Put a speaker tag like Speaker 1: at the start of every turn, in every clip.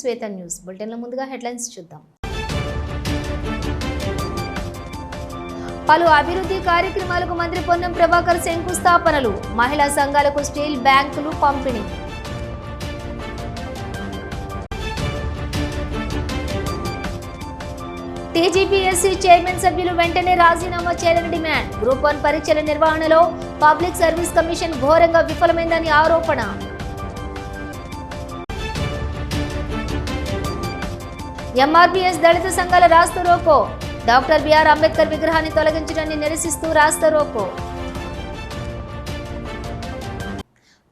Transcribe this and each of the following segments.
Speaker 1: శ్వేత news. బులెటిన్ల ముందుగా headlines చూద్దాం. పలు అభివృద్ధి కార్యక్రమాలకు మంత్రి పొన్నం ప్రభాకర్ శంకుస్థాపనలు. మహిళా సంఘాలకు స్టీల్ బ్యాంకులు పంపిణీ. టీజీపీఎస్సీ చైర్మన్ సభ్యులు వెంటనే రాజీనామా చేయాలని డిమాండ్. గ్రూప్ వన్ పరీక్షల నిర్వహణలో పబ్లిక్ సర్వీస్ కమిషన్ ఘోరంగా విఫలమైందని ఆరోపణ. ఎంఆర్బిఎస్ దళిత సంఘాల రాస్తా రోకో. డాక్టర్ బిఆర్ అంబేద్కర్ విగ్రహాన్ని తొలగించడాన్ని నిరసిస్తూ రాస్తా రోకో.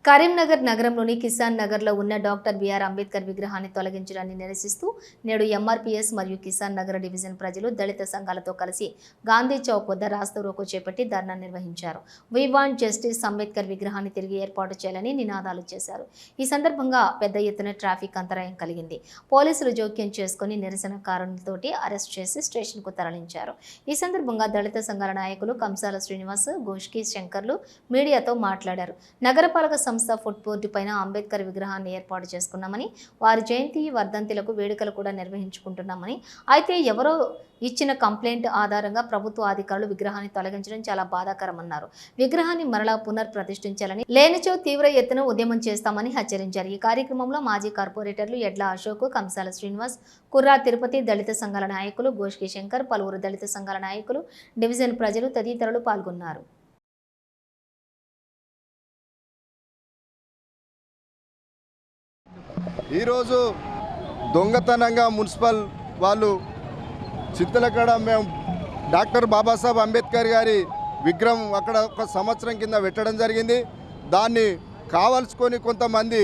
Speaker 1: కరీంనగర్ నగరంలోని కిసాన్ నగర్లో ఉన్న డాక్టర్ బిఆర్ అంబేద్కర్ విగ్రహాన్ని తొలగించడాన్ని నిరసిస్తూ నేడు ఎంఆర్పీఎస్ మరియు కిసాన్ నగర్ డివిజన్ ప్రజలు దళిత సంఘాలతో కలిసి గాంధీ చౌక్ వద్ద రాస్తారోకో చేపట్టి ధర్నా నిర్వహించారు. వీ వాంట్ జస్టిస్ అంబేద్కర్ విగ్రహాన్ని తిరిగి ఏర్పాటు చేయాలని నినాదాలు చేశారు. ఈ సందర్భంగా పెద్ద ఎత్తున ట్రాఫిక్ అంతరాయం కలిగింది. పోలీసులు జోక్యం చేసుకుని నిరసనకారులతోటి అరెస్ట్ చేసి స్టేషన్కు తరలించారు. ఈ సందర్భంగా దళిత సంఘాల నాయకులు కంసాల శ్రీనివాస్ గోష్కి శంకర్లు మీడియాతో మాట్లాడారు. నగరపాలక సంస్థ ఫుడ్ బోర్డు పైన అంబేద్కర్ విగ్రహాన్ని ఏర్పాటు చేసుకున్నామని వారి జయంతి వర్ధంతిలకు వేడుకలు కూడా నిర్వహించుకుంటున్నామని. అయితే ఎవరో ఇచ్చిన కంప్లైంట్ ఆధారంగా ప్రభుత్వ అధికారులు విగ్రహాన్ని తొలగించడం చాలా బాధాకరమన్నారు. విగ్రహాన్ని మరలా పునర్ ప్రతిష్ఠించాలని లేనిచో తీవ్ర ఎత్తున ఉద్యమం చేస్తామని హెచ్చరించారు. ఈ కార్యక్రమంలో మాజీ కార్పొరేటర్లు ఎడ్ల అశోక్ కంసాల శ్రీనివాస్ కుర్రా తిరుపతి దళిత సంఘాల నాయకులు గోష్కి శంకర్ పలువురు దళిత సంఘాల నాయకులు డివిజన్ ప్రజలు తదితరులు పాల్గొన్నారు.
Speaker 2: ఈరోజు దొంగతనంగా మున్సిపల్ వాళ్ళు చింతలక్కడ మేము డాక్టర్ బాబాసాహెబ్ అంబేద్కర్ గారి విగ్రహం అక్కడ ఒక సంవత్సరం కింద పెట్టడం జరిగింది. దాన్ని కావలసుకొని కొంతమంది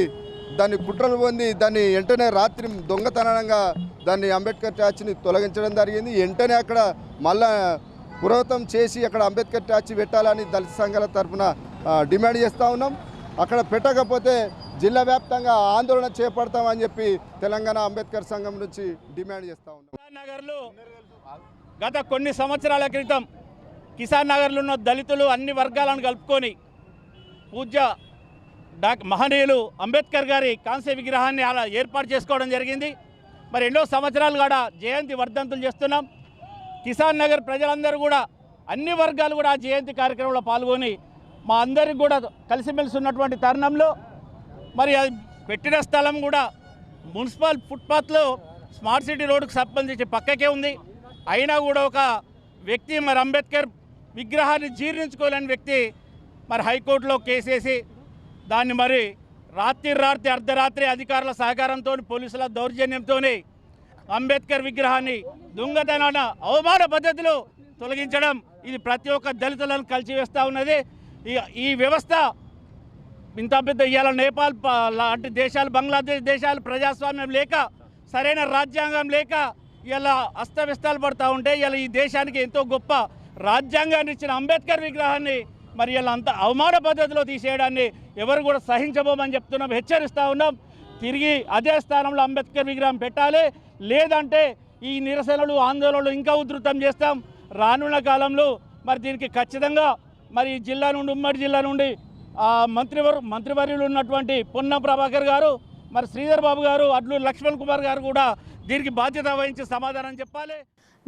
Speaker 2: దాన్ని కుట్రలు పొంది దాన్ని వెంటనే రాత్రి దొంగతనంగా దాన్ని అంబేద్కర్ ట్యాచ్ని తొలగించడం జరిగింది. వెంటనే అక్కడ మళ్ళా పురోగతం చేసి అక్కడ అంబేద్కర్ ట్యాచ్ పెట్టాలని దళిత సంఘాల తరఫున డిమాండ్ చేస్తూ ఉన్నాం. అక్కడ పెట్టకపోతే జిల్లా వ్యాప్తంగా ఆందోళన చేపడతామని చెప్పి తెలంగాణ అంబేద్కర్ సంఘం నుంచి డిమాండ్ చేస్తూ ఉన్నాం.
Speaker 3: కిసాన్ నగర్లో గత కొన్ని సంవత్సరాల క్రితం కిసాన్ నగర్లో ఉన్న దళితులు అన్ని వర్గాలను కలుపుకొని పూజ్య డాక్ మహనీయులు అంబేద్కర్ గారి కాంస్య విగ్రహాన్ని అలా ఏర్పాటు చేసుకోవడం జరిగింది. మరి ఎన్నో సంవత్సరాలు కూడా జయంతి వర్ధంతులు చేస్తున్నాం. కిసాన్ నగర్ ప్రజలందరూ కూడా అన్ని వర్గాలు కూడా ఆ జయంతి కార్యక్రమంలో పాల్గొని మా అందరికి కూడా కలిసిమెలిసి ఉన్నటువంటి తరుణంలో మరి అది పెట్టిన స్థలం కూడా మున్సిపల్ ఫుట్పాత్లో స్మార్ట్ సిటీ రోడ్డుకు సంబంధించి పక్కకే ఉంది. అయినా కూడా ఒక వ్యక్తి మరి అంబేద్కర్ విగ్రహాన్ని జీర్ణించుకోలేని వ్యక్తి మరి హైకోర్టులో కేసేసి దాన్ని మరి రాత్రి రాత్రి అర్ధరాత్రి అధికారుల సహకారంతో పోలీసుల దౌర్జన్యంతో అంబేద్కర్ విగ్రహాన్ని దొంగతనాన అవమాన పద్ధతిలో తొలగించడం ఇది ప్రతి ఒక్క దళితులను కలిసివేస్తూ ఉన్నది. ఈ వ్యవస్థ ఇంత పెద్ద ఇవాళ నేపాల్ లాంటి దేశాలు బంగ్లాదేశ్ దేశాలు ప్రజాస్వామ్యం లేక సరైన రాజ్యాంగం లేక ఇలా అస్తవ్యస్తాలు పడుతూ ఉంటే ఇలా ఈ దేశానికి ఎంతో గొప్ప రాజ్యాంగాన్ని ఇచ్చిన అంబేద్కర్ విగ్రహాన్ని మరి ఇలా అంత అవమాన పద్ధతిలో తీసేయడాన్ని ఎవరు కూడా సహించబోమని చెప్తున్నాం హెచ్చరిస్తూ ఉన్నాం. తిరిగి అదే స్థానంలో అంబేద్కర్ విగ్రహం పెట్టాలి. లేదంటే ఈ నిరసనలు ఆందోళనలు ఇంకా ఉధృతం చేస్తాం. రానున్న కాలంలో మరి దీనికి ఖచ్చితంగా మరి ఈ జిల్లా నుండి ఉమ్మడి జిల్లా నుండి మంత్రివరు మంత్రివర్యులు ఉన్నటువంటి పొన్నం ప్రభాకర్ గారు మరి శ్రీధర్ బాబు గారు అడ్లు లక్ష్మణ్ కుమార్ గారు కూడా దీనికి బాధ్యత వహించి సమాధానం చెప్పాలి.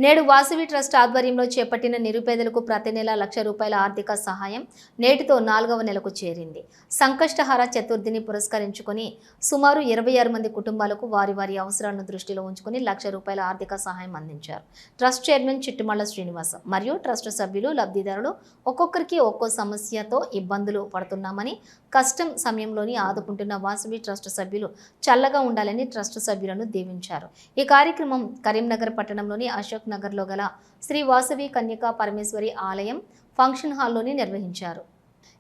Speaker 1: నేడు వాసవి ట్రస్ట్ ఆధ్వర్యంలో చేపట్టిన నిరుపేదలకు ప్రతి నెల లక్ష రూపాయల ఆర్థిక సహాయం నేటితో నాలుగవ నెలకు చేరింది. సంకష్టహార చతుర్థిని పురస్కరించుకొని సుమారు ఇరవై ఆరు మంది కుటుంబాలకు వారి వారి అవసరాలను దృష్టిలో ఉంచుకొని లక్ష రూపాయల ఆర్థిక సహాయం అందించారు. ట్రస్ట్ చైర్మన్ చిట్టుమల్ల శ్రీనివాస్ మరియు ట్రస్ట్ సభ్యులు లబ్ధిదారులు ఒక్కొక్కరికి ఒక్కో సమస్యతో ఇబ్బందులు పడుతున్నామని కష్టం సమయంలోని ఆదుకుంటున్న వాసవి ట్రస్ట్ సభ్యులు చల్లగా ఉండాలని ట్రస్ట్ సభ్యులను దీవించారు. ఈ కార్యక్రమం కరీంనగర్ పట్టణంలోని అశోక్ నగర్లో గల శ్రీ వాసవి కన్యకా పరమేశ్వరి ఆలయం ఫంక్షన్ హాల్లోనే నిర్వహించారు.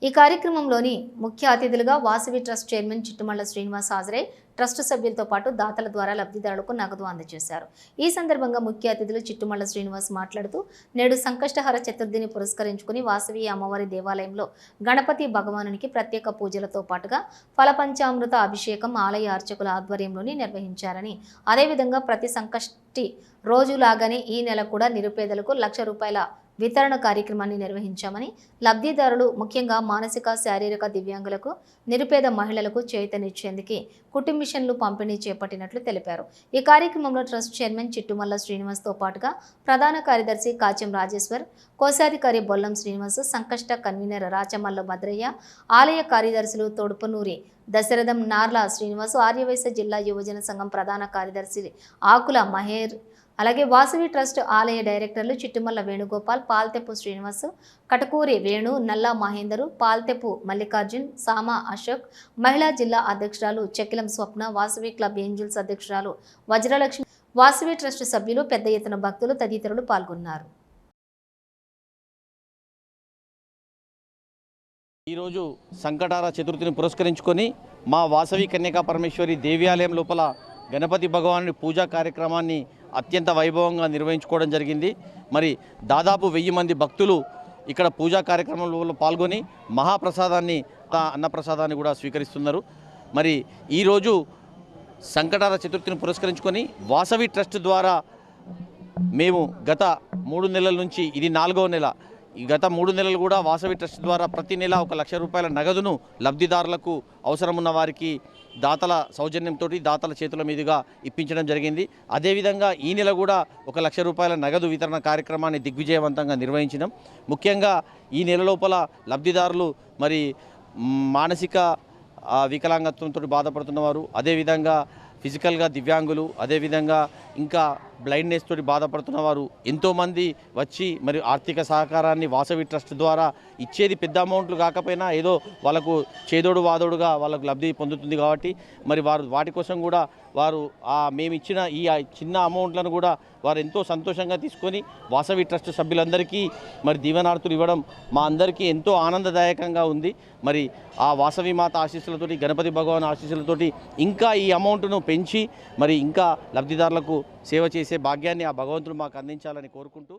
Speaker 1: ఈ కార్యక్రమంలోని ముఖ్య అతిథులుగా వాసవి ట్రస్ట్ చైర్మన్ చిట్టుమల్ల శ్రీనివాస్ హాజరై ట్రస్ట్ సభ్యులతో పాటు దాతల ద్వారా లబ్ధిదారులకు నగదు అందజేశారు. ఈ సందర్భంగా ముఖ్య అతిథులు చిట్టుమల్ల శ్రీనివాస్ మాట్లాడుతూ నేడు సంకష్టహర చతుర్థిని పురస్కరించుకుని వాసవి అమ్మవారి దేవాలయంలో గణపతి భగవానునికి ప్రత్యేక పూజలతో పాటుగా ఫలపంచామృత అభిషేకం ఆలయ అర్చకుల ఆధ్వర్యంలోని నిర్వహించారని అదేవిధంగా ప్రతి సంకష్టి రోజులాగానే ఈ నెల కూడా నిరుపేదలకు లక్ష రూపాయల వితరణ కార్యక్రమాన్ని నిర్వహించామని లబ్ధిదారులు ముఖ్యంగా మానసిక శారీరక దివ్యాంగులకు నిరుపేద మహిళలకు చేతనిచ్చేందుకు కుటుంబ మిషన్లు పంపిణీ చేపట్టినట్లు తెలిపారు. ఈ కార్యక్రమంలో ట్రస్ట్ చైర్మన్ చిట్టుమల్ల శ్రీనివాస్తో పాటుగా ప్రధాన కార్యదర్శి కాచెం రాజేశ్వర్ కోశాధికారి బొల్లం శ్రీనివాస్ సంకష్ట కన్వీనర్ రాచమల్ల భద్రయ్య ఆలయ కార్యదర్శులు తొడుపునూరి దశరథం నార్ల శ్రీనివాస్ ఆర్యవైశ్య జిల్లా యువజన సంఘం ప్రధాన కార్యదర్శి ఆకుల మహేర్ అలాగే వాసవి ట్రస్ట్ ఆలయ డైరెక్టర్లు చిట్టుమల్ల వేణుగోపాల్ పాల్తెప్పు శ్రీనివాస్ కటకూరి వేణు నల్లా మహేందరు పాల్తెప్పు మల్లికార్జున్ సామా అశోక్ మహిళా జిల్లా అధ్యక్షురాలు చెక్కిలం స్వప్న వాసవి క్లబ్ ఏంజిల్స్ అధ్యక్షురాలు వజ్రలక్ష్మి వాసవి ట్రస్ట్ సభ్యులు పెద్ద ఎత్తున భక్తులు తదితరులు పాల్గొన్నారు.
Speaker 4: ఈరోజు సంకటార చతుర్థిని పురస్కరించుకొని మా వాసవి కన్యకా పరమేశ్వరి దేవాలయం లోపల గణపతి భగవాను పూజా కార్యక్రమాన్ని అత్యంత వైభవంగా నిర్వహించుకోవడం జరిగింది. మరి దాదాపు వెయ్యి మంది భక్తులు ఇక్కడ పూజా కార్యక్రమంలో పాల్గొని మహాప్రసాదాన్ని అన్నప్రసాదాన్ని కూడా స్వీకరిస్తున్నారు. మరి ఈరోజు సంకటార చతుర్థిని పురస్కరించుకొని వాసవి ట్రస్ట్ ద్వారా మేము గత మూడు నెలల నుంచి ఇది నాలుగవ నెల గత మూడు నెలలు కూడా వాసవి ట్రస్ట్ ద్వారా ప్రతి నెల ఒక లక్ష రూపాయల నగదును లబ్ధిదారులకు అవసరమున్న వారికి దాతల సౌజన్యంతో దాతల చేతుల మీదుగా ఇప్పించడం జరిగింది. అదేవిధంగా ఈ నెల కూడా ఒక లక్ష రూపాయల నగదు వితరణ కార్యక్రమాన్ని దిగ్విజయవంతంగా నిర్వహించినాం. ముఖ్యంగా ఈ నెల లోపల లబ్ధిదారులు మరి మానసిక వికలాంగత్వంతో బాధపడుతున్నవారు అదేవిధంగా ఫిజికల్గా దివ్యాంగులు అదేవిధంగా ఇంకా బ్లైండ్నెస్ తోటి బాధపడుతున్న వారు ఎంతోమంది వచ్చి మరి ఆర్థిక సహకారాన్ని వాసవి ట్రస్ట్ ద్వారా ఇచ్చేది పెద్ద అమౌంట్లు కాకపోయినా ఏదో వాళ్ళకు చేదోడు వాదోడుగా వాళ్ళకు లబ్ధి పొందుతుంది కాబట్టి మరి వారు వాటి కోసం కూడా వారు ఆ మేము ఇచ్చిన ఈ చిన్న అమౌంట్లను కూడా వారు ఎంతో సంతోషంగా తీసుకొని వాసవి ట్రస్ట్ సభ్యులందరికీ మరి దీవెనార్థులు ఇవ్వడం మా అందరికీ ఎంతో ఆనందదాయకంగా ఉంది. మరి ఆ వాసవి మాత ఆశీస్సులతోటి గణపతి భగవాన్ ఆశీస్సులతోటి ఇంకా ఈ అమౌంట్ను పెంచి మరి ఇంకా లబ్ధిదారులకు సేవ చేసే భాగ్యాన్ని ఆ భగవంతుడు మాకు అందించాలని కోరుకుంటూ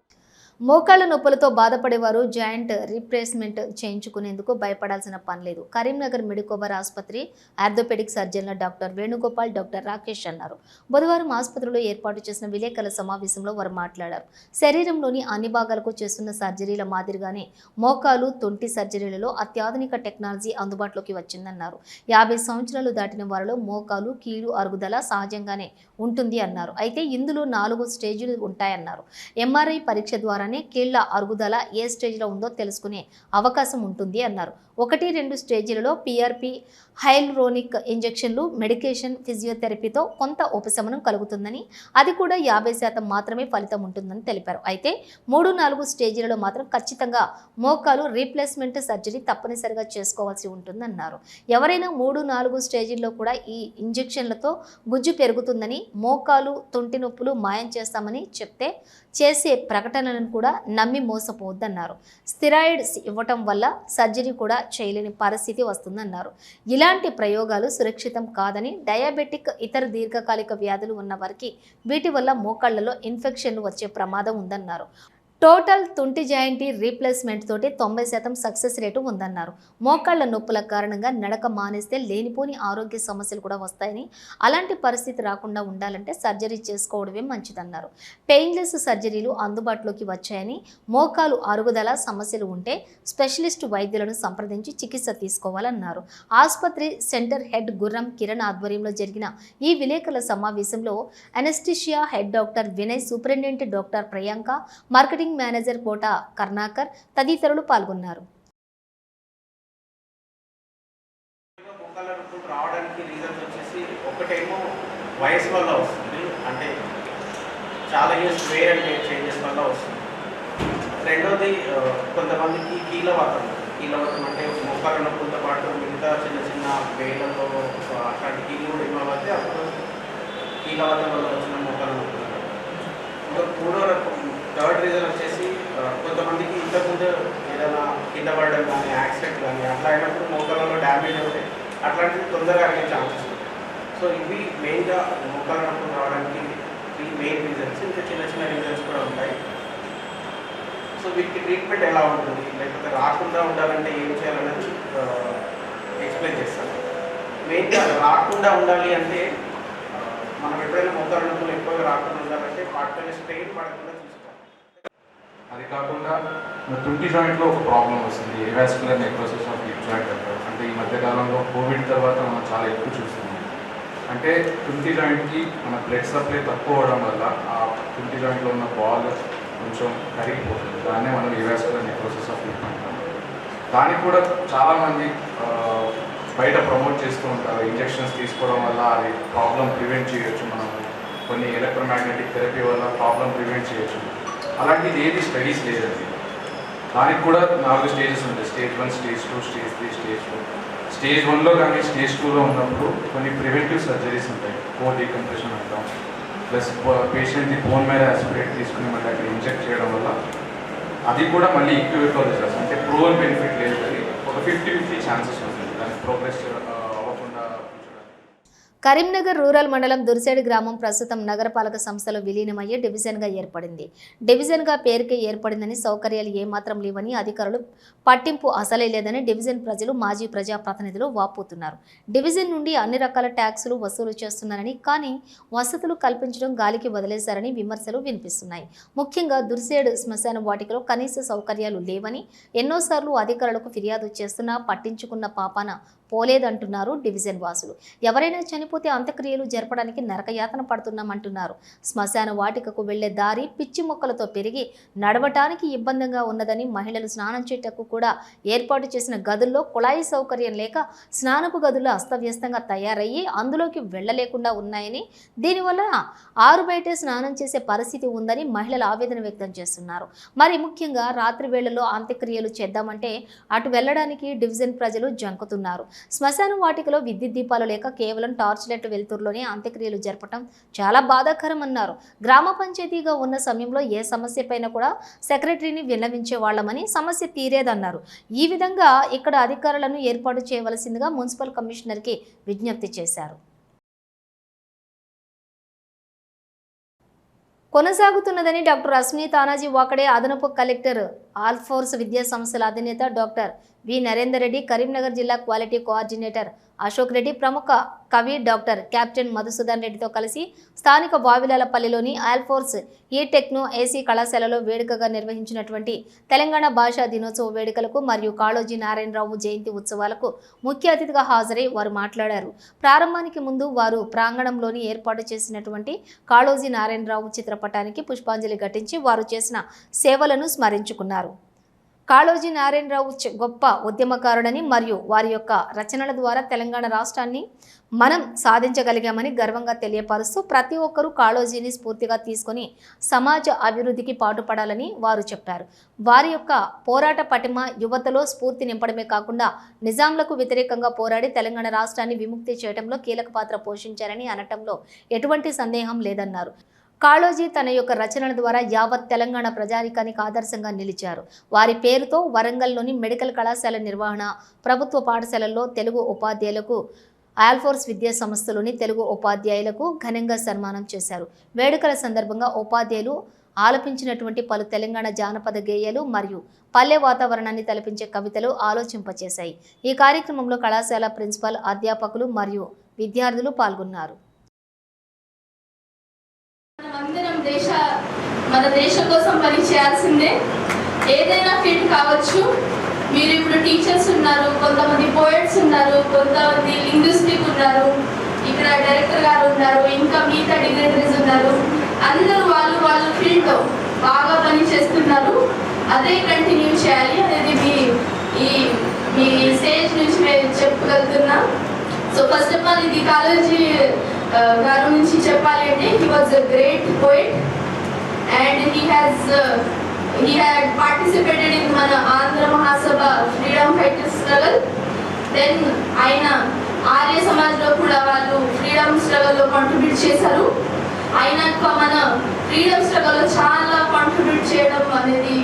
Speaker 1: మోకాళ్ళ నొప్పులతో బాధపడేవారు జాయింట్ రీప్లేస్మెంట్ చేయించుకునేందుకు భయపడాల్సిన పని లేదు. కరీంనగర్ మెడికోవర్ ఆసుపత్రి ఆర్థోపెడిక్ సర్జన్ల డాక్టర్ వేణుగోపాల్ డాక్టర్ రాకేష్ అన్నారు. బుధవారం ఆసుపత్రిలో ఏర్పాటు చేసిన విలేకరుల సమావేశంలో వారు మాట్లాడారు. శరీరంలోని అన్ని భాగాలకు చేస్తున్న సర్జరీల మాదిరిగానే మోకాలు తొంటి సర్జరీలలో అత్యాధునిక టెక్నాలజీ అందుబాటులోకి వచ్చిందన్నారు. యాభై సంవత్సరాలు దాటిన వారిలో మోకాలు కీలు అరుగుదల సహజంగానే ఉంటుంది అన్నారు. అయితే ఇందులో నాలుగు స్టేజీలు ఉంటాయన్నారు. ఎంఆర్ఐ పరీక్ష ద్వారా ద్వారానే కీళ్ళ అరుగుదల ఏ స్టేజ్లో ఉందో తెలుసుకునే అవకాశం ఉంటుంది అన్నారు. ఒకటి రెండు స్టేజీలలో పిఆర్పి హైల్రోనిక్ ఇంజెక్షన్లు మెడికేషన్ ఫిజియోథెరపీతో కొంత ఉపశమనం కలుగుతుందని అది కూడా యాభై శాతం మాత్రమే ఫలితం ఉంటుందని తెలిపారు. అయితే మూడు నాలుగు స్టేజీలలో మాత్రం ఖచ్చితంగా మోకాలు రీప్లేస్మెంట్ సర్జరీ తప్పనిసరిగా చేసుకోవాల్సి ఉంటుందన్నారు. ఎవరైనా మూడు నాలుగు స్టేజీల్లో కూడా ఈ ఇంజెక్షన్లతో గుజ్జు పెరుగుతుందని మోకాలు తొంటి నొప్పులు మాయం చేస్తామని చెప్తే చేసే ప్రకటనలను కూడా నమ్మి మోసపోవద్దన్నారు. స్థిరాయిడ్స్ ఇవ్వటం వల్ల సర్జరీ కూడా చేయలేని పరిస్థితి వస్తుందన్నారు. ఇలా ఇలాంటి ప్రయోగాలు సురక్షితం కాదని డయాబెటిక్ ఇతర దీర్ఘకాలిక వ్యాధులు ఉన్న వారికి వీటి వల్ల మోకాళ్ళలో ఇన్ఫెక్షన్లు వచ్చే ప్రమాదం ఉందన్నారు. టోటల్ తుంటి జాయింటీ రీప్లేస్మెంట్ తోటి తొంభై శాతం సక్సెస్ రేటు ఉందన్నారు. మోకాళ్ళ నొప్పుల కారణంగా నడక మానేస్తే లేనిపోని ఆరోగ్య సమస్యలు కూడా వస్తాయని అలాంటి పరిస్థితి రాకుండా ఉండాలంటే సర్జరీ చేసుకోవడమే మంచిదన్నారు. పెయిన్లెస్ సర్జరీలు అందుబాటులోకి వచ్చాయని మోకాలు అరుగుదల సమస్యలు ఉంటే స్పెషలిస్ట్ వైద్యులను సంప్రదించి చికిత్స తీసుకోవాలన్నారు. ఆసుపత్రి సెంటర్ హెడ్ గుర్రం కిరణ్ ఆధ్వర్యంలో జరిగిన ఈ విలేకరుల సమావేశంలో anaesthesia head doctor Vinay superintendent doctor Priyanka marketing manager Kota Karnakar తదితరులు పాల్గొన్నారు.
Speaker 5: వయసు వల్ల వస్తుంది. అంటే చాలా years wear and wear changes వల్ల వస్తుంది. రెండోది కొంతమందికి కీలవాతం. కీలవాతం అంటే మొక్కల నొప్పులతో పాటు మిగతా చిన్న చిన్న వేళ్ళలో అట్లాంటి కీలు కూడా ఇన్వాల్వ్ అప్పుడు కీలవాతం వల్ల వచ్చిన మొక్కల. నొప్పులు ఇంకా మూడో రకం థర్డ్ రీజన్ వచ్చేసి కొంతమందికి ఇంతకుముందు ఏదైనా కింద పడడం కానీ యాక్సిడెంట్ కానీ అట్లా అయినప్పుడు మోకాళ్ళలో డ్యామేజ్ అవుతాయి అట్లాంటివి తొందరగా అయ్యే ఛాన్సెస్ ఉంటాయి. సో ఇవి మెయిన్గా మోకాళ్ళ నొప్పులు రావడానికి ఈ మెయిన్ రీజన్స్ ఇంకా చిన్న చిన్న రీజన్స్ కూడా ఉంటాయి. సో వీటికి ట్రీట్మెంట్ ఎలా ఉంటుంది? లేకపోతే రాకుండా ఉండాలంటే ఏం చేయాలనేది ఎక్స్ప్లెయిన్ చేస్తాను. మెయిన్గా రాకుండా ఉండాలి అంటే మనం ఎప్పుడైనా మోకాళ్ళ నొప్పులు ఎక్కువగా రాకుండా ఉండాలంటే వాటిపైన స్ట్రెయిన్ పడకుండా చూసుకోవాలి.
Speaker 6: అది కాకుండా తుంటి జాయింట్లో ఒక ప్రాబ్లం వస్తుంది. Avascular necrosis of hip joint అంటారు అంటే ఈ మధ్యకాలంలో కోవిడ్ తర్వాత మనం చాలా ఎక్కువ చూస్తున్నాం. అంటే తుంటి జాయింట్కి మన బ్లడ్ సప్లై తక్కువ అవడం వల్ల ఆ తుంటి జాయింట్లో ఉన్న బాల్ కొంచెం కరిగిపోతుంది. దాన్నే మనం ఏవాస్కులర్ నెక్రోసిస్ ఆఫ్ హిప్ అంటాం. దానికి కూడా చాలామంది బయట ప్రమోట్ చేస్తూ ఉంటారు. ఇంజెక్షన్స్ తీసుకోవడం వల్ల అది ప్రాబ్లం ప్రివెంట్ చేయొచ్చు. మనం కొన్ని ఎలక్ట్రోమాగ్నెటిక్ థెరపీ వల్ల ప్రాబ్లం ప్రివెంట్ చేయొచ్చు. అలాంటిది ఏది స్టడీస్ లేదండి. దానికి కూడా నాలుగు స్టేజెస్ ఉంటాయి. Stage one stage two stage three stage four stage వన్లో కానీ స్టేజ్ టూలో ఉన్నప్పుడు కొన్ని ప్రివెంటివ్ సర్జరీస్ ఉంటాయి. కోర్ డీకంప్రెషన్ అంటాం. ప్లస్ పేషెంట్ని బోన్ మీద ఆస్పిరేట్ తీసుకుని మళ్ళీ అక్కడ ఇంజెక్ట్ చేయడం వల్ల అది కూడా మళ్ళీ ఈక్వివల్ రిజల్ట్స్ అంటే ప్రోవల్ బెనిఫిట్ లేదు. కానీ ఒక ఫిఫ్టీ ఫిఫ్టీ ఛాన్సెస్ ఉంటుంది. దానికి ప్రోగ్రెస్ చేయడం
Speaker 1: కరీంనగర్ రూరల్ మండలం దుర్సేడి గ్రామం ప్రస్తుతం నగరపాలక సంస్థలో విలీనమయ్యే డివిజన్గా ఏర్పడింది. డివిజన్గా పేరుకే ఏర్పడిందని సౌకర్యాలు ఏమాత్రం లేవని అధికారులు పట్టింపు అసలే లేదని డివిజన్ ప్రజలు మాజీ ప్రజాప్రతినిధులు వాపోతున్నారు. డివిజన్ నుండి అన్ని రకాల ట్యాక్సులు వసూలు చేస్తున్నారని కానీ వసతులు కల్పించడం గాలికి వదిలేశారని విమర్శలు వినిపిస్తున్నాయి. ముఖ్యంగా దుర్సేడు శ్మశాన వాటికలో కనీస సౌకర్యాలు లేవని ఎన్నోసార్లు అధికారులకు ఫిర్యాదు చేస్తున్నా పట్టించుకున్న పాపాన పోలేదంటున్నారు డివిజన్ వాసులు. ఎవరైనా చనిపోతే అంత్యక్రియలు జరపడానికి నరకయాతన పడుతున్నామంటున్నారు. శ్మశాన వాటికకు వెళ్ళే దారి పిచ్చి మొక్కలతో పెరిగి నడవటానికి ఇబ్బందిగా ఉన్నదని మహిళలు స్నానం చేయటకు కూడా ఏర్పాటు చేసిన గదుల్లో కుళాయి సౌకర్యం లేక స్నానపు గదులు అస్తవ్యస్తంగా తయారయ్యి అందులోకి వెళ్ళలేకుండా ఉన్నాయని దీనివల్ల ఆరు బయటే స్నానం చేసే పరిస్థితి ఉందని మహిళలు ఆవేదన వ్యక్తం చేస్తున్నారు. మరి ముఖ్యంగా రాత్రి వేళల్లో అంత్యక్రియలు చేద్దామంటే అటు వెళ్ళడానికి డివిజన్ ప్రజలు జంకుతున్నారు. శ్మశాన వాటికలో విద్యుత్ దీపాలు లేక కేవలం టార్చ్ లైట్ వెలుతురులోనే అంత్యక్రియలు జరపడం చాలా బాధాకరం అన్నారు గ్రామ పంచాయతీగా ఉన్న సమయంలో ఏ సమస్య పైన కూడా సెక్రటరీని విన్నవించే వాళ్ళమని సమస్య తీరేదన్నారు. ఈ విధంగా ఇక్కడ అధికారులను ఏర్పాటు చేయవలసిందిగా మున్సిపల్ కమిషనర్కి విజ్ఞప్తి చేశారు. కొనసాగుతున్నదని డాక్టర్ రశ్మి తానాజీ వాకడే అదనపు కలెక్టర్ ఆల్ఫోర్స్ విద్యా సంస్థల అధినేత డాక్టర్ వి. నరేందర్ రెడ్డి కరీంనగర్ జిల్లా క్వాలిటీ కోఆర్డినేటర్ అశోక్ రెడ్డి ప్రముఖ కవి డాక్టర్ కెప్టెన్ మధుసూదన్ రెడ్డితో కలిసి స్థానిక వావిలాలపల్లిలోని ఆల్ఫోర్స్ ఈ టెక్నో ఏసీ కళాశాలలో వేడుకగా నిర్వహించినటువంటి తెలంగాణ భాషా దినోత్సవ వేడుకలకు మరియు కాళోజీ నారాయణరావు జయంతి ఉత్సవాలకు ముఖ్య అతిథిగా హాజరై వారు మాట్లాడారు. ప్రారంభానికి ముందు వారు ప్రాంగణంలోని ఏర్పాటు చేసినటువంటి కాళోజీ నారాయణరావు చిత్రపటానికి పుష్పాంజలి ఘటించి వారు చేసిన సేవలను స్మరించుకున్నారు. కాళోజీ నారాయణరావు చ- గొప్ప ఉద్యమకారుడని మరియు వారి యొక్క రచనల ద్వారా తెలంగాణ రాష్ట్రాన్ని మనం సాధించగలిగామని గర్వంగా తెలియపరుస్తూ ప్రతి ఒక్కరూ కాళోజీని స్ఫూర్తిగా తీసుకొని సమాజ అభివృద్ధికి పాటుపడాలని వారు చెప్పారు. వారి యొక్క పోరాట పటిమ యువతలో స్ఫూర్తి నింపడమే కాకుండా నిజాంలకు వ్యతిరేకంగా పోరాడి తెలంగాణ రాష్ట్రాన్ని విముక్తి చేయడంలో కీలక పాత్ర పోషించారని అనటంలో ఎటువంటి సందేహం లేదన్నారు. కాళోజీ తన యొక్క రచనల ద్వారా యావత్ తెలంగాణ ప్రజానికానికి ఆదర్శంగా నిలిచారు. వారి పేరుతో వరంగల్లోని మెడికల్ కళాశాల నిర్వహణ ప్రభుత్వ పాఠశాలల్లో తెలుగు ఉపాధ్యాయులకు ఆల్ఫోర్స్ విద్యా సంస్థలోని తెలుగు ఉపాధ్యాయులకు ఘనంగా సన్మానం చేశారు. వేడుకల సందర్భంగా ఉపాధ్యాయులు ఆలపించినటువంటి పలు తెలంగాణ జానపద గేయాలు మరియు పల్లె వాతావరణాన్ని తలపించే కవితలు ఆలోచింపచేశాయి. ఈ కార్యక్రమంలో కళాశాల ప్రిన్సిపల్ అధ్యాపకులు మరియు విద్యార్థులు పాల్గొన్నారు.
Speaker 7: అందరం దేశ మన దేశం కోసం పని చేయాల్సిందే. ఏదైనా ఫీల్డ్ కావచ్చు. మీరు ఇప్పుడు టీచర్స్ ఉన్నారు కొంతమంది పోయట్స్ ఉన్నారు కొంతమంది లింగ్విస్టిక్ ఉన్నారు. ఇక్కడ డైరెక్టర్ గారు ఉన్నారు ఇంకా మిగతా డిగ్రేటరీస్ ఉన్నారు. అందరూ వాళ్ళు వాళ్ళ ఫీల్డ్లో బాగా పని చేస్తున్నారు. అదే కంటిన్యూ చేయాలి అనేది మీ ఈ మీ స్టేజ్ నుంచి మేము చెప్పగలుగుతున్నాం. సో ఫస్ట్ ఆఫ్ ఆల్ ఇది కాలేజీ గారి నుంచి చెప్పాలి అంటే he was a great poet and he has he had participated in మన Andhra Mahasabha freedom fighter struggle then ఆయన ఆర్య సమాజ్లో కూడా వాళ్ళు ఫ్రీడమ్ స్ట్రగల్లో కాంట్రిబ్యూట్ చేశారు. ఆయన మన ఫ్రీడమ్ స్ట్రగల్లో చాలా కాంట్రిబ్యూట్ చేయడం అనేది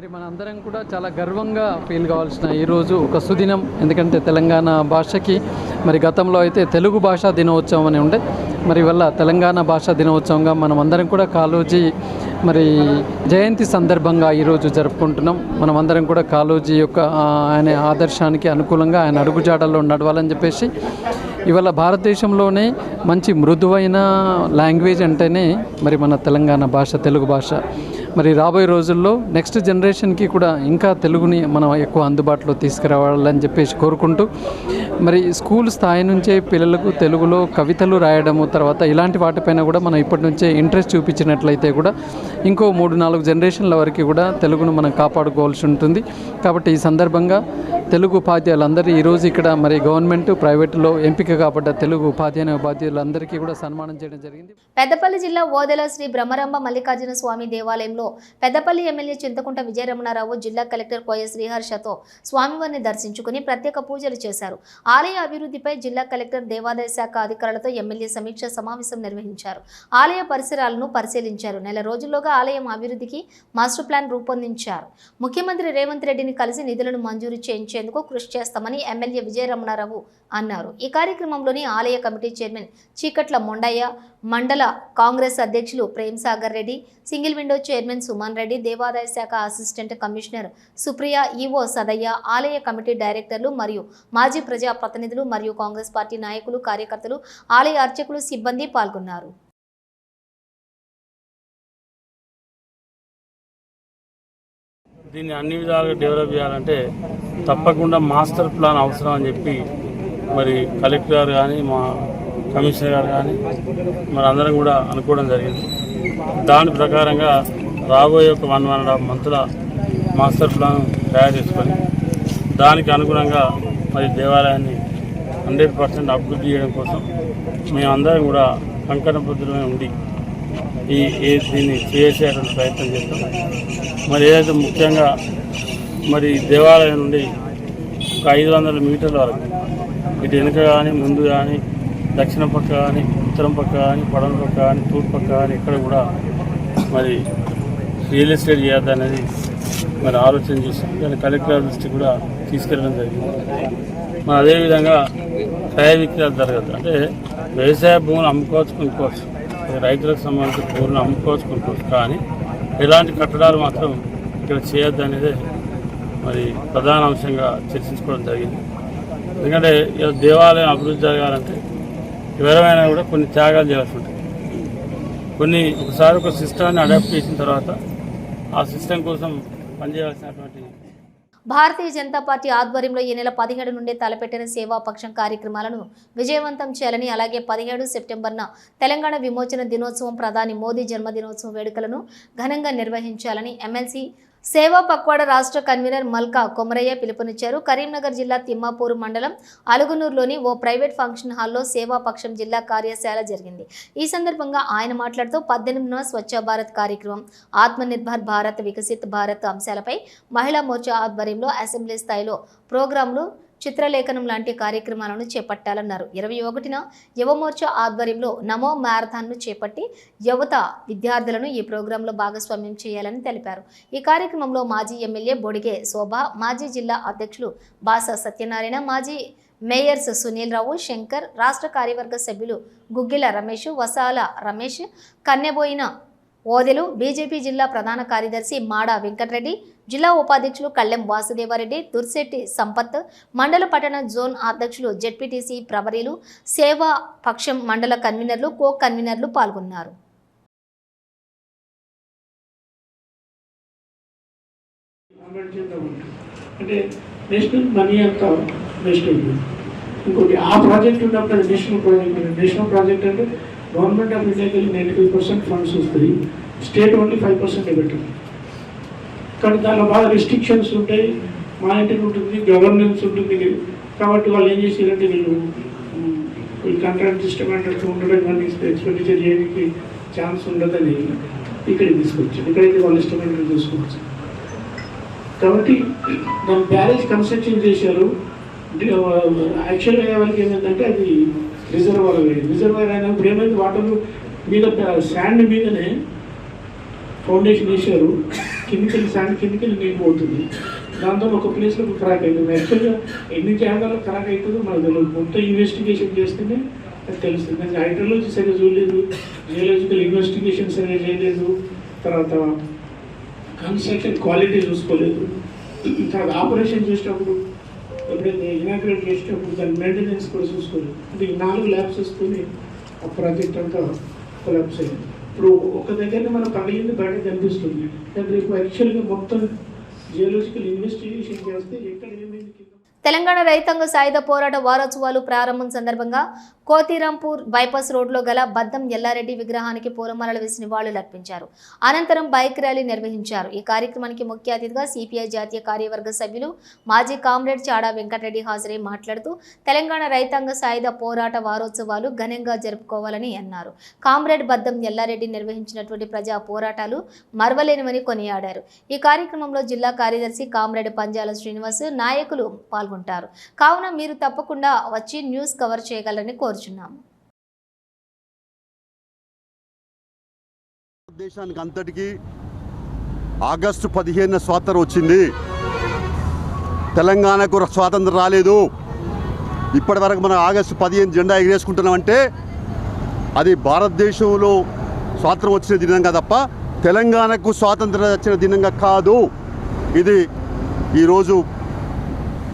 Speaker 8: మరి మనందరం కూడా చాలా గర్వంగా ఫీల్ కావాల్సిన ఈరోజు ఒక సుదినం. ఎందుకంటే తెలంగాణ భాషకి మరి గతంలో అయితే తెలుగు భాషా దినోత్సవం అని ఉండే. మరి వల్ల తెలంగాణ భాషా దినోత్సవంగా మనం అందరం కూడా కాళోజీ మరి జయంతి సందర్భంగా ఈరోజు జరుపుకుంటున్నాం. మనం అందరం కూడా కాళోజీ యొక్క ఆయన ఆదర్శానికి అనుకూలంగా ఆయన అడుగుజాడల్లో నడవాలని చెప్పేసి ఇవాళ భారతదేశంలోనే మంచి మృదువైన లాంగ్వేజ్ అంటేనే మరి మన తెలంగాణ భాష తెలుగు భాష. మరి రాబోయే రోజుల్లో నెక్స్ట్ జనరేషన్కి కూడా ఇంకా తెలుగుని మనం ఎక్కువ అందుబాటులో తీసుకురావాలని చెప్పేసి కోరుకుంటూ మరి స్కూల్ స్థాయి నుంచే పిల్లలకు తెలుగులో కవితలు రాయడము తర్వాత ఇలాంటి వాటిపైన కూడా మనం ఇప్పటి నుంచే ఇంట్రెస్ట్ చూపించినట్లయితే కూడా ఇంకో మూడు నాలుగు జనరేషన్ల వరకు కూడా తెలుగును మనం కాపాడుకోవాల్సి ఉంటుంది. కాబట్టి ఈ సందర్భంగా తెలుగు ఉపాధ్యాయులందరూ ఈరోజు ఇక్కడ మరి గవర్నమెంట్ ప్రైవేటులో ఎంపిక కాబడ్డ తెలుగు ఉపాధ్యాయ ఉపాధ్యాయులందరికీ కూడా సన్మానం చేయడం జరిగింది.
Speaker 1: పెద్దపల్లి జిల్లా ఓదెల శ్రీ బ్రహ్మరంభ మల్లికార్జున స్వామి దేవాలయంలో పెద్దపల్లి ఎమ్మెల్యే చింతకుంట విజయరమణారావు జిల్లా కలెక్టర్ కోయ శ్రీహర్షతో స్వామివారిని దర్శించుకుని ప్రత్యేక పూజలు చేశారు. ఆలయ అభివృద్ధిపై జిల్లా కలెక్టర్ దేవాదాయ శాఖ అధికారులతో ఎమ్మెల్యే సమీక్ష సమావేశం నిర్వహించారు. ఆలయ పరిసరాలను పరిశీలించారు. నెల రోజుల్లోగా ఆలయం అభివృద్ధికి మాస్టర్ ప్లాన్ రూపొందించారు. ముఖ్యమంత్రి రేవంత్ రెడ్డిని కలిసి నిధులను మంజూరు చేయించేందుకు కృషి చేస్తామని ఎమ్మెల్యే విజయరమణారావు అన్నారు. ఈ కార్యక్రమంలోని ఆలయ కమిటీ చైర్మన్ చీకట్ల మొండయ్య మండల కాంగ్రెస్ అధ్యక్షులు Prem Sagar Reddy single window chairman Suman Reddy దేవాదాయ శాఖ assistant commissioner Supriya E O Sadaiah ఆలయ కమిటీ డైరెక్టర్లు మరియు మాజీ ప్రజా ప్రతినిధులు మరియు కాంగ్రెస్ పార్టీ నాయకులు కార్యకర్తలు ఆలయ అర్చకులు సిబ్బంది పాల్గొన్నారు.
Speaker 9: దీన్ని అన్ని విధాలుగా డెవలప్ చేయాలంటే తప్పకుండా మాస్టర్ ప్లాన్ అవసరం అని చెప్పి మరి కలెక్టర్ గారు కానీ మా కమిషనర్ గారు కానీ మరి అందరం కూడా అనుకోవడం జరిగింది. దాని ప్రకారంగా రాబోయే ఒక వన్ వన్ అండ్ హాఫ్ మంత్ల మాస్టర్ ప్లాన్ తయారు చేసుకొని దానికి అనుగుణంగా మరి దేవాలయాన్ని హండ్రెడ్ పర్సెంట్ అభివృద్ధి చేయడం కోసం మేమందరం కూడా కంకణబద్ధులమై ఉండి ఈ ఈ దీన్ని చేసేటువంటి ప్రయత్నం చేస్తాం. మరి ఏదైతే ముఖ్యంగా మరి దేవాలయం నుండి ఒక ఐదు వందల మీటర్ల వరకు ఇటు వెనుక కానీ ముందు కానీ దక్షిణ పక్క కానీ ఉత్తరం పక్క కానీ పడమ పక్క కానీ తూర్పు పక్క కానీ ఇక్కడ కూడా మరి రియల్ ఎస్టేట్ చేయొద్దనేది మరి ఆలోచన చేసాం దాన్ని కలెక్టర్ దృష్టి కూడా తీసుకెళ్ళడం జరిగింది. మరి అదేవిధంగా క్రయ విక్రయాలు జరగదు. అంటే వ్యవసాయ భూములు అమ్ముకోవచ్చు కొనుక్కోవచ్చు. రైతులకు సంబంధించిన భూములు అమ్ముకోవచ్చు కొనుక్కోవచ్చు. కానీ ఎలాంటి కట్టడాలు మాత్రం ఇక్కడ చేయొద్దు అనేది మరి ప్రధాన అంశంగా చర్చించుకోవడం జరిగింది. ఎందుకంటే దేవాలయం అభివృద్ధి జరగాలంటే ఎవరైనా కూడా కొన్ని త్యాగాలు చేయాల్సి ఉంటుంది. కొన్ని ఒకసారి ఒక సిస్టాన్ని అడాప్ట్ చేసిన తర్వాత ఆ సిస్టమ్ కోసం పనిచేయాల్సినటువంటి
Speaker 1: భారతీయ జనతా పార్టీ ఆధ్వర్యంలో ఈ నెల పదిహేడు నుండి తలపెట్టిన సేవాపక్షం కార్యక్రమాలను విజయవంతం చేయాలని అలాగే పదిహేడు సెప్టెంబర్న తెలంగాణ విమోచన దినోత్సవం ప్రధాని మోదీ జన్మదినోత్సవం వేడుకలను ఘనంగా నిర్వహించాలని ఎమ్మెల్సీ సేవా పక్వాడ రాష్ట్ర కన్వీనర్ మల్కా కొమరయ్య పిలుపునిచ్చారు. కరీంనగర్ జిల్లా తిమ్మాపూర్ మండలం అలుగునూరులోని ఓ ప్రైవేట్ ఫంక్షన్ హాల్లో సేవాపక్షం జిల్లా కార్యశాల జరిగింది. ఈ సందర్భంగా ఆయన మాట్లాడుతూ పద్దెనిమిదిన స్వచ్ఛ భారత్ కార్యక్రమం ఆత్మనిర్భర్ భారత్ వికసిత్ భారత్ అంశాలపై మహిళా మోర్చా ఆధ్వర్యంలో అసెంబ్లీ స్థాయిలో ప్రోగ్రాంలు చిత్రలేఖనం లాంటి కార్యక్రమాలను చేపట్టాలన్నారు. ఇరవై ఒకటిన యువమోర్చా ఆధ్వర్యంలో నమో మ్యారథాన్ను చేపట్టి యువత విద్యార్థులను ఈ ప్రోగ్రాంలో భాగస్వామ్యం చేయాలని తెలిపారు. ఈ కార్యక్రమంలో మాజీ ఎమ్మెల్యే బొడిగే శోభ మాజీ జిల్లా అధ్యక్షులు బాస సత్యనారాయణ మాజీ మేయర్స్ సునీల్ రావు శంకర్ రాష్ట్ర కార్యవర్గ సభ్యులు గుగ్గిల రమేష్ వసాల రమేష్ కన్నెబోయిన ఓదెలు బీజేపీ జిల్లా ప్రధాన కార్యదర్శి మాడా వెంకటరెడ్డి జిల్లా ఉపాధ్యక్షులు కళ్ళెం వాసుదేవారెడ్డి దుర్శెట్టి సంపత్ మండల పట్టణ జోన్ అధ్యక్షులు జెడ్పీటీసీ ప్రవరీలు సేవా పక్షం మండల కన్వీనర్లు కో కన్వీనర్లు పాల్గొన్నారు.
Speaker 10: అంటే నేషనల్ మనీ అంతా వేస్ట్ ఇంకోటి ఆ ప్రాజెక్ట్ ఉన్నప్పుడు నేషనల్ ప్రాజెక్ట్ నేషనల్ ప్రాజెక్ట్ అంటే గవర్నమెంట్ ఆఫ్ ఇండియాకి వెళ్ళి నైంటీ ఫైవ్ పర్సెంట్ ఫండ్స్ వస్తాయి స్టేట్ ఓన్లీ ఫైవ్ పర్సెంట్ పెట్టండి కానీ దానిలో బాగా రిస్ట్రిక్షన్స్ ఉంటాయి మానిటరింగ్ ఉంటుంది గవర్నెన్స్ ఉంటుంది. కాబట్టి వాళ్ళు ఏం చేసారంటే వీళ్ళు కంట్రాక్ట్ వీళ్ళు కాంట్రాక్ట్ సిస్టమ్ అంటే ఉండడం కానీ ఎక్స్పెండిచర్ చేయడానికి ఛాన్స్ ఉండదని ఇక్కడికి తీసుకొచ్చారు. ఇక్కడైతే వాళ్ళు ఇష్టమైన తీసుకోవచ్చు కాబట్టి దాని బ్యారేజ్ కన్స్ట్రక్షన్ చేశారు. యాక్చువల్గా ఎవరికి ఏమైందంటే అది రిజర్వర్ రిజర్వర్ అయినప్పుడు ఏమైంది? వాటర్ మీద శాండ్ మీదనే ఫౌండేషన్ వేసారు కెమికల్ శాండ్ కెమికల్ నీళ్ళు పోతుంది. దాంతో ఒక ప్లేస్లో క్రాక్ అవుతుంది యాక్చువల్గా ఎన్ని జాగాలో క్రాక్ అవుతుందో మనకు తెలియదు. మొత్తం ఇన్వెస్టిగేషన్ చేస్తేనే అది తెలుస్తుంది. హైడ్రాలజీ సరిగ్గా చూడలేదు. జియోలాజికల్ ఇన్వెస్టిగేషన్ సరిగ్గా చేయలేదు. తర్వాత కన్స్ట్రక్షన్ క్వాలిటీ చూసుకోలేదు. తర్వాత ఆపరేషన్ చేసేటప్పుడు ఎప్పుడైతే ఇనాగ్రేట్ చేసేటప్పుడు దాని మెయింటెనెన్స్ కూడా చూసుకోలేదు. అంటే ఈ నాలుగు ల్యాబ్స్ వస్తుంది ఆ ప్రాజెక్ట్ అంతా కొలాబ్స్ అయింది ఇప్పుడు ఒక దగ్గర మనం పగిలింది బయట కనిపిస్తుంది. రేపు యాక్చువల్గా మొత్తం జియోలజికల్ ఇన్వెస్టిగేషన్ చేస్తే ఎక్కడ ఏమైంది?
Speaker 1: తెలంగాణ రైతాంగ సాయుధ పోరాట వారోత్సవాలు ప్రారంభం సందర్భంగా కోతిరాంపూర్ బైపాస్ రోడ్లో గల బద్దం ఎల్లారెడ్డి విగ్రహానికి పూలమాలలు వేసి నివాళులర్పించారు అనంతరం బైక్ ర్యాలీ నిర్వహించారు. ఈ కార్యక్రమానికి ముఖ్య అతిథిగా సిపిఐ జాతీయ కార్యవర్గ సభ్యులు మాజీ కామ్రేడ్ చాడా వెంకటరెడ్డి హాజరై మాట్లాడుతూ తెలంగాణ రైతాంగ సాయుధ పోరాట వారోత్సవాలు ఘనంగా జరుపుకోవాలని అన్నారు. కామ్రేడ్ బద్దం ఎల్లారెడ్డి నిర్వహించినటువంటి ప్రజా పోరాటాలు మరవలేనివని కొనియాడారు. ఈ కార్యక్రమంలో జిల్లా కార్యదర్శి కామ్రేడ్ పంజాల శ్రీనివాస్ నాయకులు పాల్గొంటారు కావున మీరు తప్పకుండా వచ్చి న్యూస్ కవర్ చేయగలరని కోరుచున్నాము.
Speaker 11: దేశానికి అంతటికీ ఆగస్టు పదిహేను స్వాతంత్రం వచ్చింది. తెలంగాణకు స్వాతంత్రం రాలేదు. ఇప్పటి వరకు మనం ఆగస్టు పదిహేను జెండా ఎగిరేసుకుంటున్నామంటే అది భారతదేశంలో స్వాతంత్రం వచ్చిన దినంగా తప్ప తెలంగాణకు స్వాతంత్రం వచ్చిన దినంగా కాదు. ఇది ఈరోజు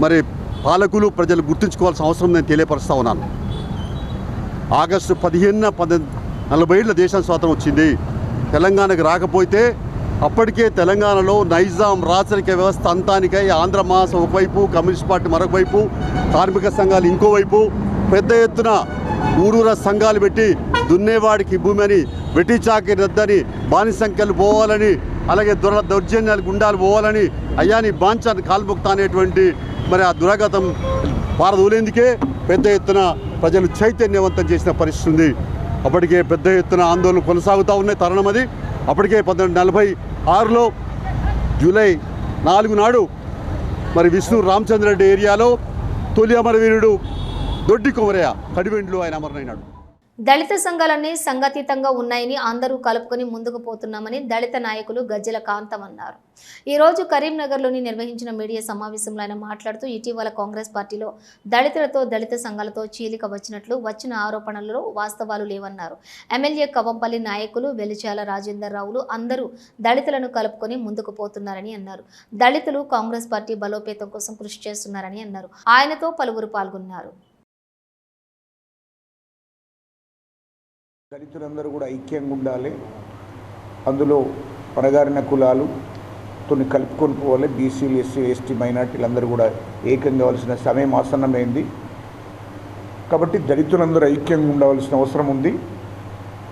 Speaker 11: మరి పాలకులు ప్రజలు గుర్తుంచుకోవాల్సిన అవసరం నేను తెలియపరుస్తూ ఉన్నాను. ఆగస్టు పదిహేనున పద నలభై ఏళ్ళ దేశం స్వాతంత్రం వచ్చింది. తెలంగాణకు రాకపోతే అప్పటికే తెలంగాణలో నైజాం రాచరిక వ్యవస్థ అంతానికై ఆంధ్ర మహాసం ఒకవైపు కమ్యూనిస్ట్ పార్టీ మరొక వైపు కార్మిక సంఘాలు ఇంకోవైపు పెద్ద ఎత్తున ఊరూర సంఘాలు పెట్టి దున్నేవాడికి భూమి అని వెట్టి చాకిరి రద్దని బానిసంఖ్యలు పోవాలని అలాగే దుర దౌర్జన్యాలు గుండాలు పోవాలని అయ్యాని బాంచాన్ని కాల్ముక్త అనేటువంటి మరి ఆ దురాగతం పారదూలేందుకే పెద్ద ఎత్తున ప్రజలు చైతన్యవంతం చేసిన పరిస్థితి ఉంది. అప్పటికే పెద్ద ఎత్తున ఆందోళన కొనసాగుతూ ఉన్నాయి. తరుణం అది. అప్పటికే పంతొమ్మిది నలభై ఆరులో జూలై నాలుగు నాడు మరి విష్ణు రామచంద్రరెడ్డి ఏరియాలో తొలి అమరవీరుడు దొడ్డి కుమరయ్య కడివెండ్లు ఆయన అమరనైనాడు
Speaker 1: దళిత సంఘాలన్నీ సంఘాతీతంగా ఉన్నాయని అందరూ కలుపుకొని ముందుకు పోతున్నామని దళిత నాయకులు గజ్జల కాంతం అన్నారు. ఈరోజు కరీంనగర్లోని నిర్వహించిన మీడియా సమావేశంలో ఆయన మాట్లాడుతూ ఇటీవల కాంగ్రెస్ పార్టీలో దళితులతో దళిత సంఘాలతో చీలిక వచ్చినట్లు వచ్చిన ఆరోపణలలో వాస్తవాలు లేవన్నారు. ఎమ్మెల్యే కవంపల్లి నాయకులు వెలిచాల రాజేందర్ రావులు అందరూ దళితులను కలుపుకొని ముందుకు పోతున్నారని అన్నారు. దళితులు కాంగ్రెస్ పార్టీ బలోపేతం కోసం కృషి చేస్తున్నారని అన్నారు. ఆయనతో పలువురు పాల్గొన్నారు.
Speaker 12: దళితులందరూ కూడా ఐక్యంగా ఉండాలి. అందులో పనగారిన కులాలు తోని కలుపుకొని పోవాలి. బీసీలు ఎస్సీ ఎస్టీ మైనార్టీలు అందరూ కూడా ఏకం కావాల్సిన సమయం ఆసన్నమైంది. కాబట్టి దళితులందరూ ఐక్యంగా ఉండవలసిన అవసరం ఉంది.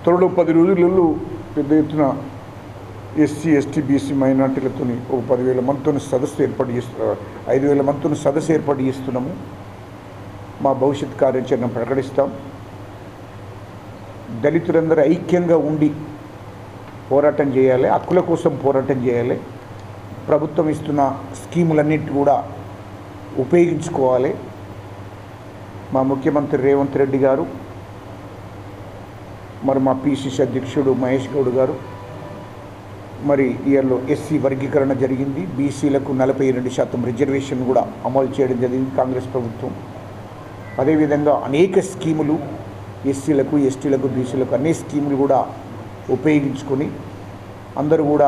Speaker 12: త్వరలో పది రోజులలో పెద్ద ఎత్తున ఎస్సీ ఎస్టీ బీసీ మైనార్టీలతో ఒక పదివేల మందితో సదస్సు ఏర్పాటు చేస్తు ఐదు వేల మందితో సదస్సు ఏర్పాటు చేస్తున్నాము. మా భవిష్యత్ కార్యాచరణ ప్రకటిస్తాం. దళితులందరూ ఐక్యంగా ఉండి పోరాటం చేయాలి హక్కుల కోసం పోరాటం చేయాలి ప్రభుత్వం ఇస్తున్న స్కీములన్నిటి కూడా ఉపయోగించుకోవాలి. మా ముఖ్యమంత్రి రేవంత్ రెడ్డి గారు మరి మా పిసిసి అధ్యక్షుడు మహేష్ గౌడ్ గారు మరి ఇయర్లో ఎస్సీ వర్గీకరణ జరిగింది. బీసీలకు నలభై రెండు శాతం రిజర్వేషన్ కూడా అమలు చేయడం జరిగింది కాంగ్రెస్ ప్రభుత్వం. అదేవిధంగా అనేక స్కీములు ఎస్సీలకు ఎస్టీలకు బీసీలకు అన్ని స్కీములు కూడా ఉపయోగించుకొని అందరూ కూడా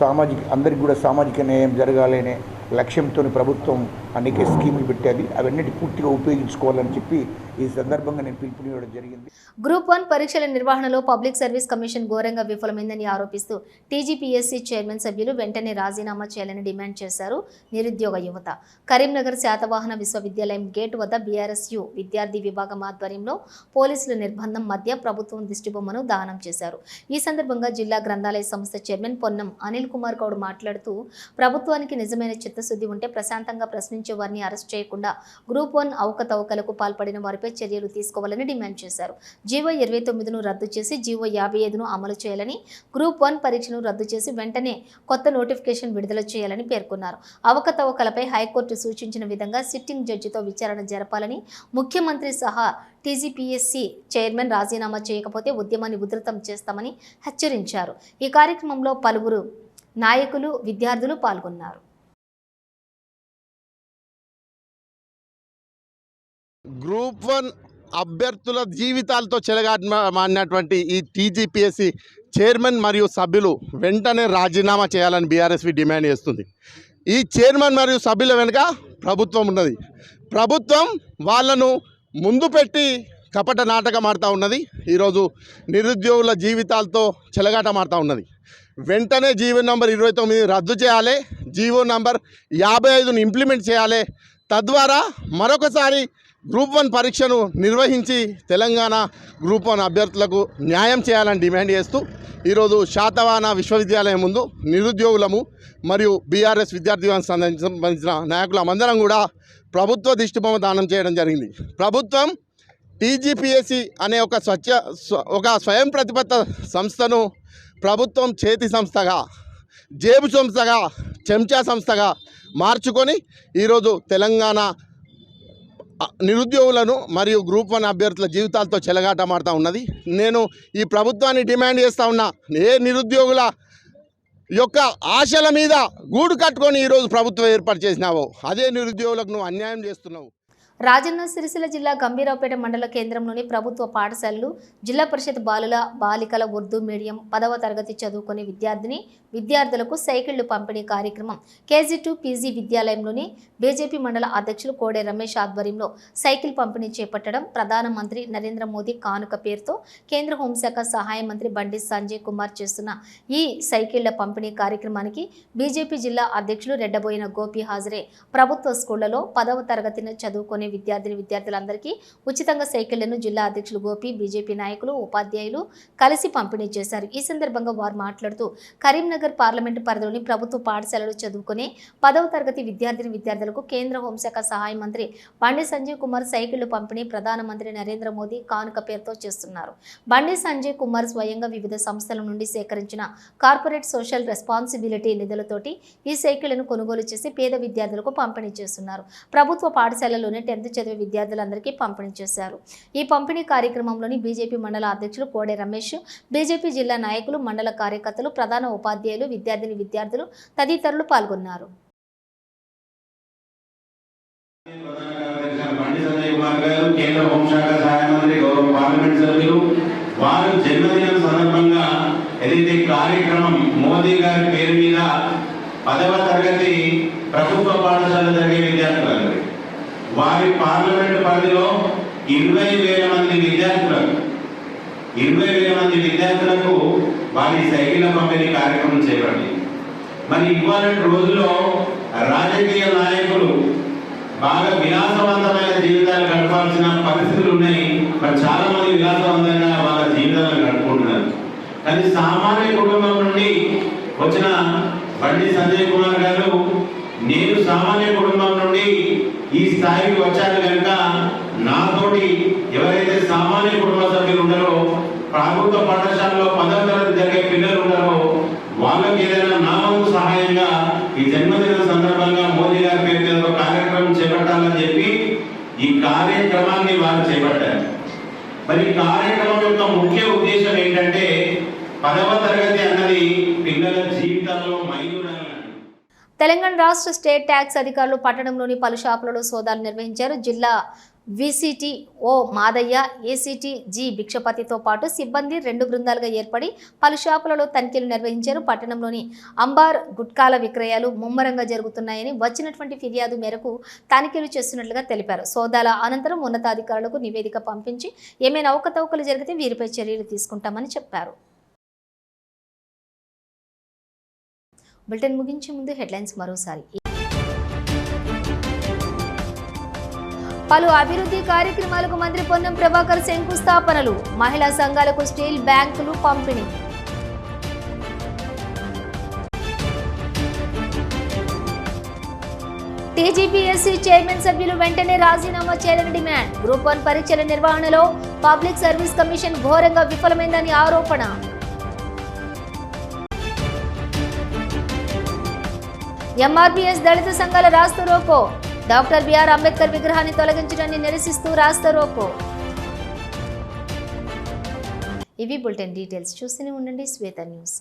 Speaker 12: సామాజిక అందరికి కూడా సామాజిక న్యాయం జరగాలనే లక్ష్యంతో ప్రభుత్వం అనేక స్కీములు పెట్టేది. అవన్నీ పూర్తిగా ఉపయోగించుకోవాలని చెప్పి ఈ సందర్భంగా నేను పిలుపునివ్వడం జరిగింది.
Speaker 1: గ్రూప్ వన్ పరీక్షల నిర్వహణలో పబ్లిక్ సర్వీస్ కమిషన్ ఘోరంగా విఫలమైందని ఆరోపిస్తూ టీజీపీఎస్సీ చైర్మన్ సభ్యులు వెంటనే రాజీనామా చేయాలని డిమాండ్ చేశారు నిరుద్యోగ యువత. కరీంనగర్ శాతవాహన విశ్వవిద్యాలయం గేట్ వద్ద బీఆర్ఎస్యు విద్యార్థి విభాగం ఆధ్వర్యంలో పోలీసుల నిర్బంధం మధ్య ప్రభుత్వం దిష్టిబొమ్మను దానం చేశారు. ఈ సందర్భంగా జిల్లా గ్రంథాలయ సంస్థ చైర్మన్ పొన్నం అనిల్ కుమార్ గౌడ్ మాట్లాడుతూ ప్రభుత్వానికి నిజమైన చిత్తశుద్ధి ఉంటే ప్రశాంతంగా ప్రశ్నించే వారిని అరెస్ట్ చేయకుండా గ్రూప్ వన్ అవకతవకలకు పాల్పడిన వారిపై చర్యలు తీసుకోవాలని డిమాండ్ చేశారు. జీవో ఇరవై తొమ్మిదిను రద్దు చేసి జీవో యాభై ఐదును అమలు చేయాలని గ్రూప్ వన్ పరీక్షను రద్దు చేసి వెంటనే కొత్త నోటిఫికేషన్ విడుదల చేయాలని పేర్కొన్నారు. అవకతవకలపై హైకోర్టు సూచించిన విధంగా సిట్టింగ్ జడ్జితో విచారణ జరపాలని ముఖ్యమంత్రి సహా టీజీపీఎస్సీ చైర్మన్ రాజీనామా చేయకపోతే ఉద్యమాన్ని ఉధృతం చేస్తామని హెచ్చరించారు. ఈ కార్యక్రమంలో పలువురు నాయకులు విద్యార్థులు పాల్గొన్నారు.
Speaker 13: గ్రూప్ వన్ అభ్యర్థుల జీవితాలతో చెలగాటమాడినటువంటి ఈ టీజీపీఎస్సీ చైర్మన్ మరియు సభ్యులు వెంటనే రాజీనామా చేయాలని బీఆర్ఎస్వి డిమాండ్ చేస్తుంది. ఈ చైర్మన్ మరియు సభ్యుల వెనుక ప్రభుత్వం ఉన్నది. ప్రభుత్వం వాళ్ళను ముందు పెట్టి కపట నాటకం ఆడుతూ ఉన్నది. ఈరోజు నిరుద్యోగుల జీవితాలతో చెలగాటమాడుతూ ఉన్నది. వెంటనే జీవో నంబర్ ఇరవై తొమ్మిది రద్దు చేయాలి. జీవో నంబర్ యాభై ఐదును ఇంప్లిమెంట్ చేయాలి. తద్వారా మరొకసారి గ్రూప్ వన్ పరీక్షను నిర్వహించి తెలంగాణ గ్రూప్ వన్ అభ్యర్థులకు న్యాయం చేయాలని డిమాండ్ చేస్తూ ఈరోజు శాతవాన విశ్వవిద్యాలయం ముందు నిరుద్యోగులము మరియు బీఆర్ఎస్ విద్యార్థి సంబంధించిన నాయకులమందరం కూడా ప్రభుత్వ దిష్టిబొమ్మ దానం చేయడం జరిగింది. ప్రభుత్వం టీజీపీఎస్సి అనే ఒక స్వచ్ఛ ఒక స్వయం ప్రతిపత్త సంస్థను ప్రభుత్వం చేతి సంస్థగా జేబు సంస్థగా చెంచా సంస్థగా మార్చుకొని ఈరోజు తెలంగాణ నిరుద్యోగులను మరియు గ్రూప్ వన్ అభ్యర్థుల జీవితాలతో చెలగాటమాడుతూ ఉన్నది. నేను ఈ ప్రభుత్వాన్ని డిమాండ్ చేస్తూ ఉన్నా ఏ నిరుద్యోగుల యొక్క ఆశల మీద గూడు కట్టుకొని ఈరోజు ప్రభుత్వం ఏర్పాటు చేసినావో అదే నిరుద్యోగులకు నువ్వు అన్యాయం చేస్తున్నావు.
Speaker 1: రాజన్న సిరిసిల్ల జిల్లా గంభీరావుపేట మండల కేంద్రంలోని ప్రభుత్వ పాఠశాలలు జిల్లా పరిషత్ బాలుల బాలికల ఉర్దూ మీడియం పదవ తరగతి చదువుకునే విద్యార్థిని విద్యార్థులకు సైకిళ్ళు పంపిణీ కార్యక్రమం కేజీ టూ పీజీ విద్యాలయంలోని బీజేపీ మండల అధ్యక్షులు కోడే రమేష్ ఆధ్వర్యంలో సైకిల్ పంపిణీ చేపట్టడం ప్రధానమంత్రి నరేంద్ర మోదీ కానుక పేరుతో కేంద్ర హోంశాఖ సహాయ మంత్రి బండి సంజయ్ కుమార్ చేస్తున్న ఈ సైకిళ్ళ పంపిణీ కార్యక్రమానికి బీజేపీ జిల్లా అధ్యక్షులు రెడ్డబోయిన గోపి హాజరే. ప్రభుత్వ స్కూళ్ళలో పదవ తరగతిని చదువుకునే విద్యార్థిని విద్యార్థులందరికీ ఉచితంగా సైకిళ్ళను జిల్లా అధ్యక్షులు గోపి బీజేపీ నాయకులు ఉపాధ్యాయులు కలిసి పంపిణీ చేశారు. ఈ సందర్భంగా వారు మాట్లాడుతూ కరీంనగర్ పార్లమెంటు పరిధిలోని ప్రభుత్వ పాఠశాలలు చదువుకునే పదవ తరగతి విద్యార్థిని విద్యార్థులకు కేంద్ర హోంశాఖ సహాయ మంత్రి బండి సంజయ్ కుమార్ సైకిళ్ళు పంపిణీ ప్రధానమంత్రి నరేంద్ర మోదీ కానుక పేరుతో చేస్తున్నారు. బండి సంజయ్ కుమార్ స్వయంగా వివిధ సంస్థల నుండి సేకరించిన కార్పొరేట్ సోషల్ రెస్పాన్సిబిలిటీ నిధులతోటి ఈ సైకిళ్ళను కొనుగోలు చేసి పేద విద్యార్థులకు పంపిణీ చేస్తున్నారు. ప్రభుత్వ పాఠశాలలోనే టెన్త్ చదివే విద్యార్థులందరికీ పంపిణీ చేశారు. ఈ పంపిణీ కార్యక్రమంలోని బీజేపీ మండల అధ్యక్షులు కోడే రమేష్ బీజేపీ జిల్లా నాయకులు మండల కార్యకర్తలు ప్రధాన ఉపాధ్యాయులు విద్యార్థిని విద్యార్థులు తదితరులు పాల్గొన్నారు.
Speaker 14: కేంద్ర హోంశాఖ సహాయ మంత్రి గౌరవ పార్లమెంట్ సభ్యులు వారు జన్మదినం సందర్భంగా ఏదైతే కార్యక్రమం మోదీ గారి పేరు మీద పదవ తరగతి ప్రభుత్వ పాఠశాల జరిగే విద్యార్థులు. వారి పార్లమెంట్ పరిధిలో ఇరవై వేల మంది విద్యార్థులకు ఇరవై వేల మంది విద్యార్థులకు వారి సైకిల్ పంపిణీ కార్యక్రమం చేపట్టింది. మరి ఇవాళ రోజుల్లో రాజకీయ నాయకులు బాగా విలాసవంతమైన జీవితాలు గడపాల్సిన పరిస్థితులు ఉన్నాయి. మరి చాలా మంది విలాసవంతంగా వాళ్ళ జీవితాలను గడుపుకుంటున్నారు. కానీ సామాన్య కుటుంబం నుండి వచ్చిన బండి సంజయ్ కుమార్ గారు నేను సామాన్య కుటుంబం ఈ స్థాయికి వచ్చారు కనుక నాతోటి ఎవరైతే సామాన్య కుటుంబ సభ్యులు ఉన్నారో ప్రభుత్వ పాఠశాలలో పదవ తరగతి జరిగే పిల్లలు ఉన్నారో వాళ్ళకి ఏదైనా నా వంతు సహాయంగా ఈ జన్మదిన సందర్భంగా మోదీ గారి పేరు మీద ఒక కార్యక్రమం చేపట్టాలని చెప్పి ఈ కార్యక్రమాన్ని వారు చేపట్టారు మరి ఈ కార్యక్రమం యొక్క ముఖ్య ఉద్దేశం ఏంటంటే పదవ తరగతి అన్నది పిల్లల జీవితాల్లో మైలురాయి
Speaker 1: తెలంగాణ రాష్ట్ర స్టేట్ ట్యాక్స్ అధికారులు పట్టణంలోని పలు షాపులలో సోదాలు నిర్వహించారు. జిల్లా VCT O Madaiah ACT G భిక్షపతితో పాటు సిబ్బంది రెండు బృందాలుగా ఏర్పడి పలు షాపులలో తనిఖీలు నిర్వహించారు. పట్టణంలోని అంబార్ గుట్కాల విక్రయాలు ముమ్మరంగా జరుగుతున్నాయని వచ్చినటువంటి ఫిర్యాదు మేరకు తనిఖీలు చేస్తున్నట్లుగా తెలిపారు. సోదాల అనంతరం ఉన్నతాధికారులకు నివేదిక పంపించి ఏమైనా అవకతవకలు జరిగితే వీరిపై చర్యలు తీసుకుంటామని చెప్పారు. బులెటిన్ ముగించే ముందు హెడ్లైన్స్ మరోసారి. పలు అభివృద్ధి కార్యక్రమాలకు మంత్రి పొన్నం ప్రభాకర్ శంకుస్థాపనలు. మహిళా సంఘాలకు స్టీల్ బ్యాంకులు పంపిణీ. టీజీపీఎస్సీ చైర్మన్ సభ్యులు వెంటనే రాజీనామా చేయాలని డిమాండ్. గ్రూప్ వన్ పరీక్షల నిర్వహణలో పబ్లిక్ సర్వీస్ కమిషన్ ఘోరంగా విఫలమైందని ఆరోపణ. ఎంఆర్బీఎస్ దళిత సంఘాల రాస్త రోకో. డాక్టర్ బిఆర్ అంబేద్కర్ విగ్రహాన్ని తొలగించడాన్ని నిరసిస్తూ రాస్త రోకో. ఇవి బులెటిన్ డీటెయిల్స్. చూస్తూనే ఉండండి శ్వేత న్యూస్.